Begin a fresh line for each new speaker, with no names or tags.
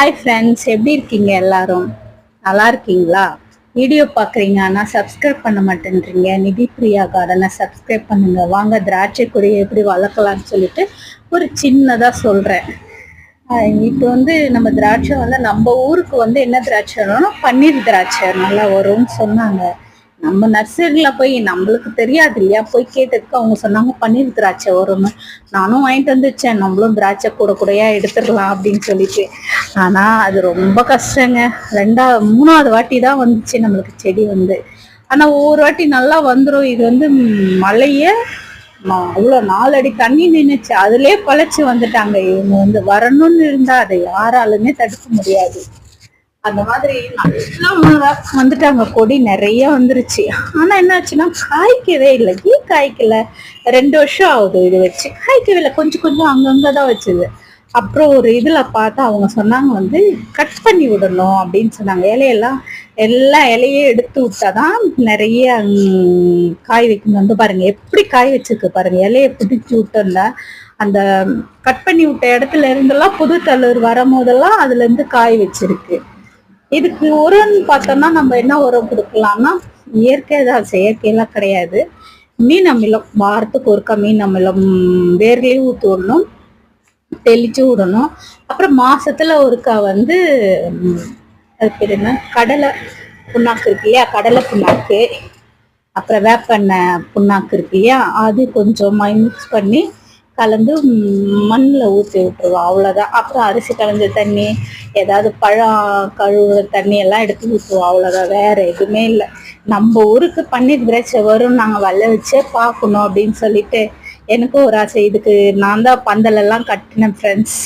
Hi friends எப்படி இருக்கீங்க எல்லாரும்? நல்லா இருக்கீங்களா? வீடியோ பார்க்குறீங்க ஆனால் சப்ஸ்கிரைப் பண்ண மாட்டேன்றீங்க. நிதி பிரியா கார்டனை சப்ஸ்கிரைப் பண்ணுங்க. வாங்க திராட்சை கொடியை எப்படி வளர்க்கலாம்னு சொல்லிட்டு ஒரு சின்னதாக சொல்கிறேன் இப்போ வந்து நம்ம திராட்சை வந்து நம்ம ஊருக்கு வந்து என்ன திராட்சை வரணும்னா பன்னீர் திராட்சை நல்லா வரும்னு சொன்னாங்க. நம்ம நர்சரியில் போய் நம்மளுக்கு தெரியாது இல்லையா? போய் கேட்டதுக்கு அவங்க சொன்னாங்க பன்னீர் திராட்சை வரும்னு. நானும் வாங்கிட்டு வந்துச்சேன் நம்மளும் திராட்சை கூட கூடயா எடுத்துடலாம் அப்படின்னு சொல்லிட்டு. ஆனா அது ரொம்ப கஷ்டங்க. ரெண்டா மூணாவது வாட்டி தான் வந்துச்சு நம்மளுக்கு செடி வந்து. ஆனா ஒவ்வொரு வாட்டி நல்லா வந்துடும் இது வந்து மழையே ம- அவ்வளோ நாலடி தண்ணி நின்னுச்சு. அதுலேயே பழச்சி வந்துட்டாங்க. இவங்க வந்து வரணும்னு இருந்தா அதை யாராலுமே தடுக்க முடியாது. அந்த மாதிரி நல்லா வந்துட்டாங்க. கொடி நிறைய வந்துருச்சு. ஆனா என்னாச்சுன்னா காய்க்கவே இல்லை. ஏன் காய்க்கல? ரெண்டு வருஷம் ஆகுது இது வச்சு. காய்க்கவே இல்லை. கொஞ்சம் கொஞ்சம் அங்கங்க தான் வச்சுது. அப்புறம் ஒரு இதுல பார்த்தா அவங்க சொன்னாங்க வந்து கட் பண்ணி விடணும் அப்படின்னு சொன்னாங்க. இலையெல்லாம் எல்லா இலையும் எடுத்து விட்டாதான் நிறைய காய் வைக்கணும். வந்து பாருங்க எப்படி காய் வச்சிருக்கு பாருங்க. இலையை பிடிச்சி விட்டோம்ல அந்த கட் பண்ணி விட்ட இடத்துல இருந்தெல்லாம் புது தளிர் வரும்போதெல்லாம் அதுல இருந்து காய் வச்சிருக்கு. இதுக்கு உரம்னு பார்த்தோம்னா நம்ம என்ன உரம் கொடுக்கலாம்னா இயற்கை தான் செயற்கையெல்லாம் கிடையாது. மீன் அமிலம் வாரத்துக்கு ஒருக்கா மீன் அமிலம் வேர்லேயும் ஊற்றி விடணும் தெளிச்சு விடணும் அப்புறம் மாசத்துல ஒருக்கா வந்து அது பேர் என்ன? கடலை புண்ணாக்கு இருக்கு இல்லையா? கடலை புண்ணாக்கு. அப்புறம் வேப்பெண்ணெய் புண்ணாக்கு இருக்கு இல்லையா? அது கொஞ்சம் மிக்ஸ் பண்ணி கலந்து மண்ணில் ஊற்றி விட்டுருவோம். அவ்வளோதான் அப்புறம் அரிசி கலந்த தண்ணி ஏதாவது பழம் கழுவுற தண்ணி எல்லாம் எடுத்து ஊற்றுவோம் அவ்வளோதான் வேற எதுவுமே இல்லை. நம்ம ஊருக்கு பன்னீர் திராட்சை வரும். நாங்கள் வல்ல வச்சே பார்க்கணும் அப்படின்னு சொல்லிட்டு எனக்கும் ஒரு ஆசை. இதுக்கு நான் தான் பந்தல் எல்லாம் கட்டினேன் ஃப்ரெண்ட்ஸ்